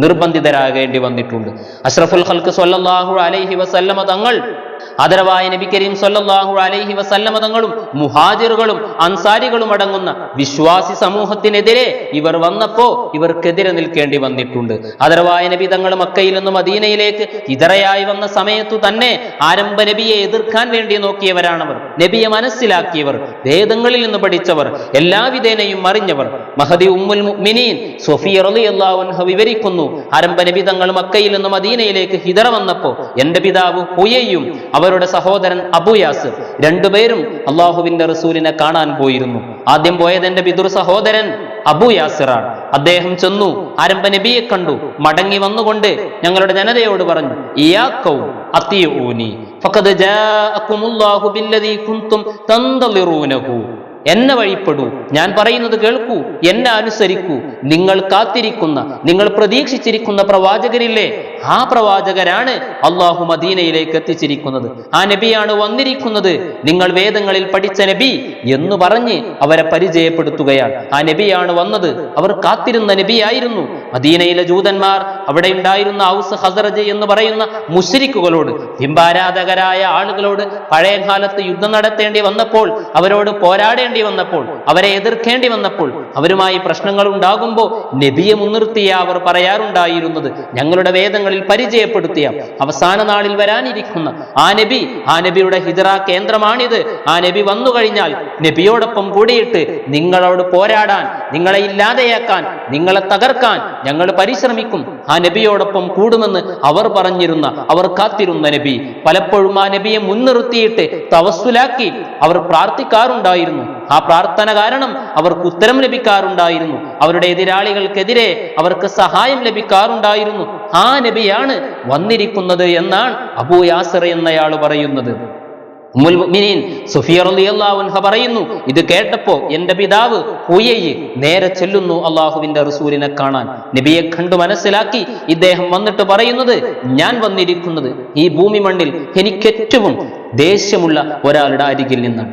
നിർബന്ധിതരാകേണ്ടി വന്നിട്ടുണ്ട്. അഷ്റഫുൽ ഹൽക്ക് സ്വല്ലല്ലാഹു അലൈഹി വസല്ലമ തങ്ങൾ ആദരവായ നബി കരീം സ്വല്ലല്ലാഹു അലൈഹി വസല്ലമ തങ്ങളും മുഹാജിറുകളും അൻസാരികളും അടങ്ങുന്ന വിശ്വാസി സമൂഹത്തിനെതിരെ ഇവർ വന്നപ്പോ ഇവർക്കെതിരെ നിൽക്കേണ്ടി വന്നിട്ടുണ്ട്. അതരവായ നബി തങ്ങൾ മക്കയിൽ നിന്നും അദീനയിലേക്ക് ഇതരയായി വന്ന സമയത്തു തന്നെ ആരംഭ നബിയെ എതിർക്കാൻ വേണ്ടി നോക്കിയവരാണവർ. നബിയെ മനസ്സിലാക്കിയവർ വേദങ്ങളിൽ നിന്ന് പഠിച്ചവർ എല്ലാവിധേനയും അറിഞ്ഞവർ. മഹദി ഉമ്മുൽ മുഅ്മിനീൻ സൊഫിയ റളിയല്ലാഹു വിവരിക്കുന്നു ആരംഭ നബി തങ്ങൾ മക്കയിൽ നിന്നും അദീനയിലേക്ക് ഹിതറ വന്നപ്പോ എന്റെ പിതാവ് ഹുയയും അവരുടെ സഹോദരൻ അബുയാസ് രണ്ടുപേരും അള്ളാഹുവിന്റെ റസൂലിനെ കാണാൻ പോയിരുന്നു. ആദ്യം പോയത് എന്റെ പിതൃ സഹോദരൻ അബുയാസിറാണ് അദ്ദേഹം ചെന്നു ആരംഭ നബിയെ കണ്ടു മടങ്ങി വന്നുകൊണ്ട് ഞങ്ങളുടെ ജനതയോട് പറഞ്ഞു ഇയാക്കവും അത്തിയൂനി കുന്തും എന്നെ വഴിപ്പെടൂ. ഞാൻ പറയുന്നത് കേൾക്കൂ. എന്നെ അനുസരിക്കൂ. നിങ്ങൾ കാത്തിരിക്കുന്ന നിങ്ങൾ പ്രതീക്ഷിച്ചിരിക്കുന്ന പ്രവാചകരില്ലേ? ആ പ്രവാചകരാണ് അള്ളാഹു മദീനയിലേക്ക് എത്തിച്ചിരിക്കുന്നത്. ആ നബിയാണ് വന്നിരിക്കുന്നത്. നിങ്ങൾ വേദങ്ങളിൽ പഠിച്ച നബി എന്ന് പറഞ്ഞ് അവരെ പരിചയപ്പെടുത്തുകയാണ്. ആ നബിയാണ് വന്നത്. അവർ കാത്തിരുന്ന നബിയായിരുന്നു. മദീനയിലെ ജൂതന്മാർ അവിടെ ഉണ്ടായിരുന്ന ഔസ് ഹസറജ് എന്ന് പറയുന്ന മുസ്രിക്കുകളോട് ബിംബാരാധകരായ ആളുകളോട് പഴയകാലത്ത് യുദ്ധം നടത്തേണ്ടി വന്നപ്പോൾ അവരോട് പോരാടേണ്ടി വന്നപ്പോൾ അവരെ എതിർക്കേണ്ടി വന്നപ്പോൾ അവരുമായി പ്രശ്നങ്ങൾ ഉണ്ടാകുമ്പോൾ നബിയെ മുൻനിർത്തിയ അവർ പറയാറുണ്ടായിരുന്നത്. ഞങ്ങളുടെ വേദങ്ങളിൽ പരിചയപ്പെടുത്തിയ അവസാന നാളിൽ വരാനിരിക്കുന്ന ആ നബി ആ നബിയുടെ ഹിജറ കേന്ദ്രമാണിത്. ആ നബി വന്നു കഴിഞ്ഞാൽ നബിയോടൊപ്പം കൂടിയിട്ട് നിങ്ങളോട് പോരാടാൻ നിങ്ങളെ ഇല്ലാതെയാക്കാൻ നിങ്ങളെ തകർക്കാൻ ഞങ്ങൾ പരിശ്രമിക്കും. ആ നബിയോടൊപ്പം കൂടുമെന്ന് അവർ പറഞ്ഞിരുന്ന അവർ കാത്തിരുന്ന നബി. പലപ്പോഴും ആ നബിയെ മുൻനിർത്തിയിട്ട് തവസ്സുലാക്കി അവർ പ്രാർത്ഥിക്കാറുണ്ടായിരുന്നു. ആ പ്രാർത്ഥന കാരണം അവർക്ക് ഉത്തരം ലഭിക്കാറുണ്ടായിരുന്നു. അവരുടെ എതിരാളികൾക്കെതിരെ അവർക്ക് സഹായം ലഭിക്കാറുണ്ടായിരുന്നു. ആ നബിയാണ് വന്നിരിക്കുന്നത് എന്നാണ് അബൂ യാസർ എന്നയാൾ പറയുന്നത്. പറയുന്നു ഇത് കേട്ടപ്പോ എന്റെ പിതാവ് നേരെ ചെല്ലുന്നു അള്ളാഹുവിന്റെ റസൂലിനെ കാണാൻ. നബിയെ കണ്ടു മനസ്സിലാക്കി ഇദ്ദേഹം വന്നിട്ട് പറയുന്നത് ഞാൻ വന്നിരിക്കുന്നത് ഈ ഭൂമി മണ്ണിൽ എനിക്ക് ഏറ്റവും ദേഷ്യമുള്ള ഒരാളുടെ അരികിൽ നിന്ന്.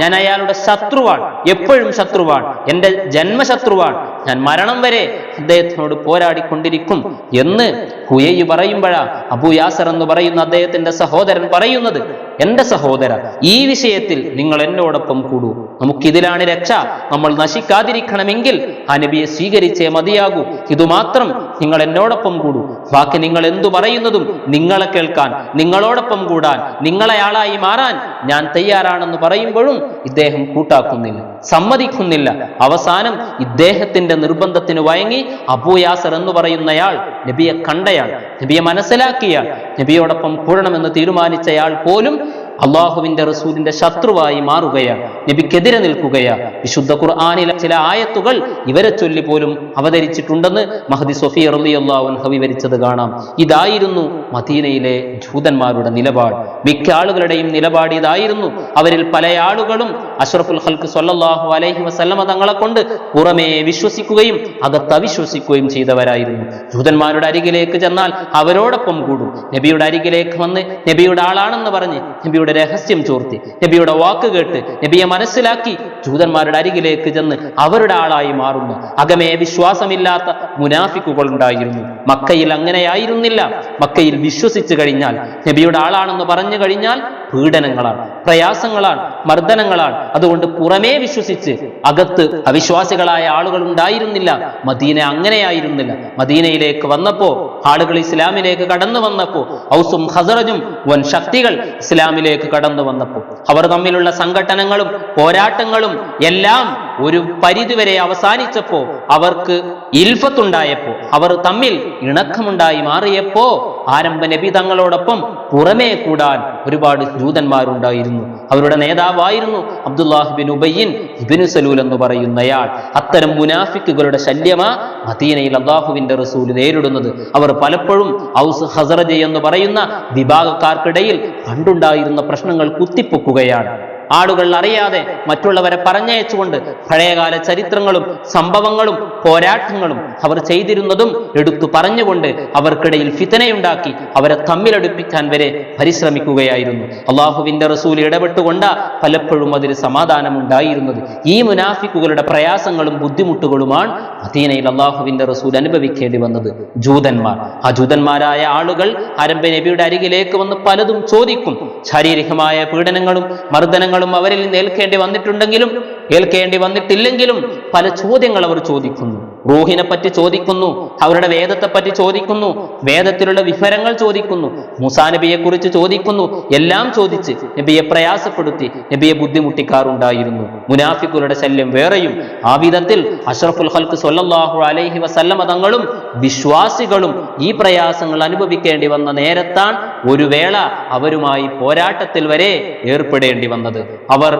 ഞാൻ അയാളുടെ ശത്രുവാണ് എപ്പോഴും ശത്രുവാണ്. എന്റെ ജന്മശത്രുവാണ്. ഞാൻ മരണം വരെ അദ്ദേഹത്തിനോട് പോരാടിക്കൊണ്ടിരിക്കും എന്ന് ഹുയയ്യ് പറയുമ്പോഴാ അബു യാസർ എന്ന് പറയുന്ന അദ്ദേഹത്തിന്റെ സഹോദരൻ പറയുന്നത്. എന്റെ സഹോദര ഈ വിഷയത്തിൽ നിങ്ങൾ എന്നോടൊപ്പം കൂടൂ. നമുക്കിതിലാണ് രക്ഷ. നമ്മൾ നശിക്കാതിരിക്കണമെങ്കിൽ ആ നബിയെ സ്വീകരിച്ചേ മതിയാകൂ. ഇതുമാത്രം നിങ്ങൾ എന്നോടൊപ്പം കൂടൂ. ബാക്കി നിങ്ങൾ എന്തു പറയുന്നതും നിങ്ങളെ കേൾക്കാൻ നിങ്ങളോടൊപ്പം കൂടാൻ നിങ്ങളെ ആളായി മാറാൻ ഞാൻ തയ്യാറാണെന്ന് പറയുമ്പോഴും ഇദ്ദേഹം കൂട്ടാക്കുന്നില്ല സമ്മതിക്കുന്നില്ല. അവസാനം ഇദ്ദേഹത്തിന്റെ നിർബന്ധത്തിന് വയങ്ങി അബൂയാസർ എന്ന് പറയുന്നയാൾ നബിയെ കണ്ടയാൾ നബിയെ മനസ്സിലാക്കിയാൽ നബിയോടൊപ്പം കൂടണമെന്ന് തീരുമാനിച്ചയാൾ പോലും അള്ളാഹുവിന്റെ റസൂലിന്റെ ശത്രുവായി മാറുകയാണ്. നബിക്കെതിരെ നിൽക്കുകയാണ് വിശുദ്ധ ഖുർആാനിലെ ചില ആയത്തുകൾ ഇവരെ ചൊല്ലി പോലും അവതരിച്ചിട്ടുണ്ടെന്ന് മഹദി സൊഫി റളിയല്ലാഹു വിവരിച്ചത് കാണാം. ഇതായിരുന്നു മദീനയിലെ ജൂതന്മാരുടെ നിലപാട്. മിക്ക ആളുകളുടെയും നിലപാട് ഇതായിരുന്നു. അവരിൽ പല ആളുകളും അഷ്റഫുൽ ഹൽക്ക് സൊല്ലാഹു അലൈഹി വസല്ലമ തങ്ങളെ കൊണ്ട് പുറമേ വിശ്വസിക്കുകയും അകത്ത് അവിശ്വസിക്കുകയും ചെയ്തവരായിരുന്നു. ജൂതന്മാരുടെ അരികിലേക്ക് ചെന്നാൽ അവരോടൊപ്പം കൂടും. നബിയുടെ അരികിലേക്ക് വന്ന് നബിയുടെ ആളാണെന്ന് പറഞ്ഞ് നബിയുടെ രഹസ്യം ചോർത്തി നബിയുടെ വാക്ക് കേട്ട് നബിയെ മനസ്സിലാക്കി ജൂതന്മാരുടെ അരികിലേക്ക് ചെന്ന് അവരുടെ ആളായി മാറുന്നു. അകമേ വിശ്വാസമില്ലാത്ത മുനാഫിക്കുകൾ ഉണ്ടായിരുന്നു. മക്കയിൽ അങ്ങനെയായിരുന്നില്ല. മക്കയിൽ വിശ്വസിച്ചു കഴിഞ്ഞാൽ നബിയുടെ ആളാണെന്ന് പറഞ്ഞു കഴിഞ്ഞാൽ പീഡനങ്ങളാണ് പ്രയാസങ്ങളാണ് മർദ്ദനങ്ങളാണ്. അതുകൊണ്ട് പുറമേ വിശ്വസിച്ച് അകത്ത് അവിശ്വാസികളായ ആളുകൾ ഉണ്ടായിരുന്നില്ല. മദീന അങ്ങനെയായിരുന്നില്ല. മദീനയിലേക്ക് വന്നപ്പോ ആളുകൾ ഇസ്ലാമിലേക്ക് കടന്നു വന്നപ്പോ ഔസും ഹസറജും വൻ ശക്തികൾ ഇസ്ലാമിലേക്ക് കടന്നു വന്നപ്പോ അവർ തമ്മിലുള്ള സംഘട്ടനങ്ങളും പോരാട്ടങ്ങളും എല്ലാം ഒരു പരിധിവരെ അവസാനിച്ചപ്പോ അവർക്ക് ഇൽഫത്തുണ്ടായപ്പോ അവർ തമ്മിൽ ഇണക്കമുണ്ടായി മാറിയപ്പോ ആരംഭ നബി തങ്ങളോടൊപ്പം പുറമേ കൂടാൻ ഒരുപാട് ജൂതന്മാരുണ്ടായിരുന്നു. അവരുടെ നേതാവായിരുന്നു അബ്ദുല്ലാഹിബിൻ ഉബയ്യൻ ഇബിനു സലൂൽ എന്ന് പറയുന്നയാൾ. അത്തരം മുനാഫിക്കുകളുടെ ശല്യമാ മദീനയിൽ അള്ളാഹുവിന്റെ റസൂൽ നേരിടുന്നത്. അവർ പലപ്പോഴും ഔസ് ഹസറജ് എന്ന് പറയുന്ന വിഭാഗക്കാർക്കിടയിൽ പണ്ടുണ്ടായിരുന്ന പ്രശ്നങ്ങൾ കുത്തിപ്പൊക്കുകയാണ്. ആളുകൾ അറിയാതെ മറ്റുള്ളവരെ പറഞ്ഞയച്ചുകൊണ്ട് പഴയകാല ചരിത്രങ്ങളും സംഭവങ്ങളും പോരാട്ടങ്ങളും അവർ ചെയ്തിരുന്നതും എടുത്തു പറഞ്ഞുകൊണ്ട് അവർക്കിടയിൽ ഫിതനയുണ്ടാക്കി അവരെ തമ്മിലടുപ്പിക്കാൻ വരെ പരിശ്രമിക്കുകയായിരുന്നു. അള്ളാഹുവിന്റെ റസൂൽ ഇടപെട്ടുകൊണ്ട് പലപ്പോഴും അതിന് സമാധാനം ഉണ്ടായിരുന്നത് ഈ മുനാഫിക്കുകളുടെ പ്രയാസങ്ങളും ബുദ്ധിമുട്ടുകളുമാണ് മദീനയിൽ അള്ളാഹുവിന്റെ റസൂൽ അനുഭവിക്കേണ്ടി വന്നത്. ജൂതന്മാർ. ആ ജൂതന്മാരായ ആളുകൾ അരമ്പ നബിയുടെ അരികിലേക്ക് വന്ന് പലതും ചോദിക്കും. ശാരീരികമായ പീഡനങ്ങളും മർദ്ദനങ്ങളും അവരിൽ നിന്ന് ഏൽക്കേണ്ടി വന്നിട്ടുണ്ടെങ്കിലും ഏൽക്കേണ്ടി വന്നിട്ടില്ലെങ്കിലും പല ചോദ്യങ്ങൾ അവർ ചോദിക്കുന്നു. റൂഹിനെ പറ്റി ചോദിക്കുന്നു അവരുടെ വേദത്തെ പറ്റി ചോദിക്കുന്നു വേദത്തിലുള്ള വിവരങ്ങൾ ചോദിക്കുന്നു മുസാ നബിയെ കുറിച്ച് ചോദിക്കുന്നു എല്ലാം ചോദിച്ച് നബിയെ പ്രയാസപ്പെടുത്തി നബിയെ ബുദ്ധിമുട്ടിക്കാറുണ്ടായിരുന്നു. മുനാഫിക്കുകളുടെ ശല്യം വേറെയും. ആ വിധത്തിൽ അഷ്റഫുൽ ഹൽക്ക് സൊല്ലാഹു അലൈഹി വസല്ലമ തങ്ങളും വിശ്വാസികളും ഈ പ്രയാസങ്ങൾ അനുഭവിക്കേണ്ടി വന്ന നേരത്താണ് ഒരു വേള അവരുമായി പോരാട്ടത്തിൽ വരെ ഏർപ്പെടേണ്ടി വന്നത്. അവർ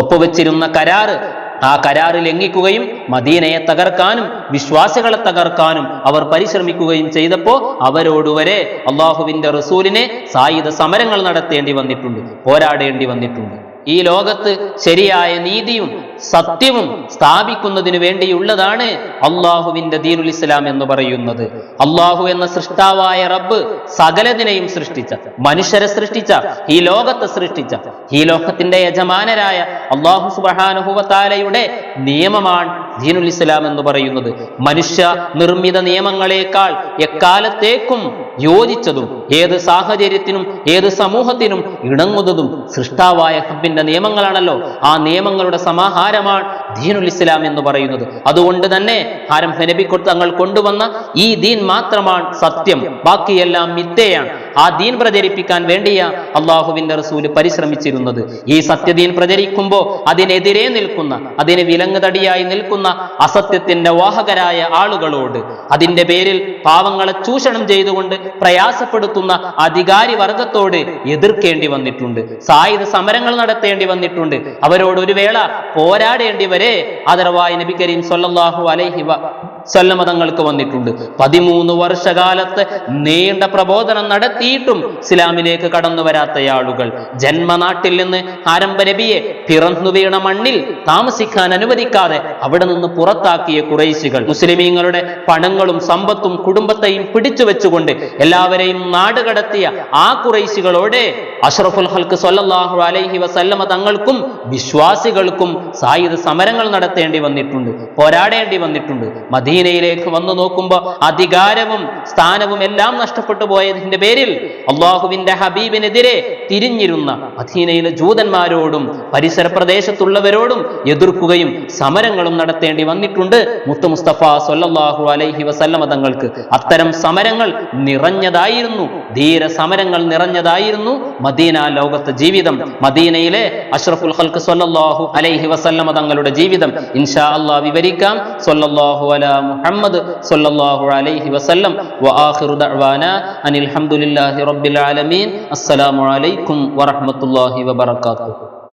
ഒപ്പുവെച്ചിരുന്ന കരാറ് ആ കരാറ് ലംഘിക്കുകയും മദീനയെ തകർക്കാനും വിശ്വാസികളെ തകർക്കാനും അവർ പരിശ്രമിക്കുകയും ചെയ്തപ്പോ അവരോടുവരെ അള്ളാഹുവിന്റെ റസൂലിനെ സായുധ സമരങ്ങൾ നടത്തേണ്ടി വന്നിട്ടുണ്ട് പോരാടേണ്ടി വന്നിട്ടുണ്ട്. ഈ ലോകത്ത് ശരിയായ നീതിയും സത്യവും സ്ഥാപിക്കുന്നതിന് വേണ്ടിയുള്ളതാണ് അള്ളാഹുവിന്റെ ദീനുൽ ഇസ്ലാം എന്ന് പറയുന്നത്. അള്ളാഹു എന്ന സൃഷ്ടാവായ റബ്ബ് സകലതിനെയും സൃഷ്ടിച്ച മനുഷ്യരെ സൃഷ്ടിച്ച ഈ ലോകത്തെ സൃഷ്ടിച്ച ഈ ലോകത്തിന്റെ യജമാനരായ അള്ളാഹു സുബാനുഹുവത്താലയുടെ നിയമമാണ് ദീനുൽ ഇസ്ലാം എന്ന് പറയുന്നത് മനുഷ്യ നിർമ്മിത നിയമങ്ങളെക്കാൾ എക്കാലത്തേക്കും യോജിച്ചതും ഏത് സാഹചര്യത്തിനും ഏത് സമൂഹത്തിനും ഇണങ്ങുന്നതും സൃഷ്ടാവായ ഹബ്ബിന്റെ നിയമങ്ങളാണല്ലോ. ആ നിയമങ്ങളുടെ സമാഹാരമാണ് ദീനുൽ ഇസ്ലാം എന്ന് പറയുന്നത്. അതുകൊണ്ട് തന്നെ ഹാരം ഹനബി തങ്ങൾ കൊണ്ടുവന്ന ഈ ദീൻ മാത്രമാണ് സത്യം. ബാക്കിയെല്ലാം മിത്തയാണ് ആ ദീൻ പ്രചരിപ്പിക്കാൻ വേണ്ടിയ അള്ളാഹുവിന്റെ റസൂൽ പരിശ്രമിച്ചിരുന്നത്. ഈ സത്യദീൻ പ്രചരിക്കുമ്പോൾ അതിനെതിരെ നിൽക്കുന്ന അതിന് വിലങ്ങുതടിയായി നിൽക്കുന്ന അസത്യത്തിന്റെ വാഹകരായ ആളുകളോട് അതിന്റെ പേരിൽ പാവങ്ങളെ ചൂഷണം ചെയ്തുകൊണ്ട് പ്രയാസപ്പെടുത്തുന്ന അധികാരി വർഗത്തോട് എതിർക്കേണ്ടി വന്നിട്ടുണ്ട്. സായുധ സമരങ്ങൾ നടത്തേണ്ടി വന്നിട്ടുണ്ട്. അവരോട് ഒരു വേള പോരാടേണ്ടി വരെ അതർവായ നബി കരീം സൊല്ലാഹു അലൈഹി സ്വല്ലമതങ്ങൾക്ക് വന്നിട്ടുണ്ട്. പതിമൂന്ന് വർഷകാലത്ത് നീണ്ട പ്രബോധനം നടത്തിയിട്ടും ഇസ്ലാമിലേക്ക് കടന്നു വരാത്ത ആളുകൾ ജന്മനാട്ടിൽ നിന്ന് ആരംഭ നബിയെ പിറന്നു വീണ മണ്ണിൽ താമസിക്കാൻ അനുവദിക്കാതെ അവിടെ നിന്ന് പുറത്താക്കിയ കുറേശികൾ. മുസ്ലിമീങ്ങളുടെ പണങ്ങളും സമ്പത്തും കുടുംബത്തെയും പിടിച്ചു വെച്ചുകൊണ്ട് എല്ലാവരെയും നാടുകടത്തിയ ആ കുറേശികളോട് അഷ്റഫുൽ ഹൽക്ക് സൊല്ലാഹു അലൈഹി വസല്ലമ തങ്ങൾക്കും വിശ്വാസികൾക്കും സായുധ സമരങ്ങൾ നടത്തേണ്ടി വന്നിട്ടുണ്ട് പോരാടേണ്ടി വന്നിട്ടുണ്ട്. മദീനയിലേക്ക് വന്നു നോക്കുമ്പോൾ അധികാരവും സ്ഥാനവും എല്ലാം നഷ്ടപ്പെട്ടു പോയതിന്റെ പേരിൽ അള്ളാഹുവിന്റെ ഹബീബിനെതിരെ തിരിഞ്ഞിരുന്ന മദീനയിലെ ജൂതന്മാരോടും പരിസര പ്രദേശത്തുള്ളവരോടും എതിർക്കുകയും സമരങ്ങളും നടത്തേണ്ടി വന്നിട്ടുണ്ട്. മുത്തു മുസ്തഫ സൊല്ലാഹു അലൈഹി വസല്ലമ തങ്ങൾക്ക് അത്തരം സമരങ്ങൾ നിറഞ്ഞതായിരുന്നു ധീര സമരങ്ങൾ നിറഞ്ഞതായിരുന്നു. മദീന ലോകത്ത് ജീവിതം മദീനയിലെ അഷ്റഫുൽ ഹൽക്ക് സൊല്ലാഹു അലൈഹി വസല്ലമ തങ്ങളുടെ ജീവിതം ഇൻഷാ അള്ളാ വിവരിക്കാം. സൊല്ലാഹു അല മുഹമ്മദ് സൊല്ലാഹു അലൈഹി വസല്ലം. അനിൽ ഹംദുലില്ലാഹി റബ്ബിൽ ആലമീൻ. അസ്സലാമു അലൈക്കും വറഹ്മത്തുള്ളാഹി വബറകാതുഹു.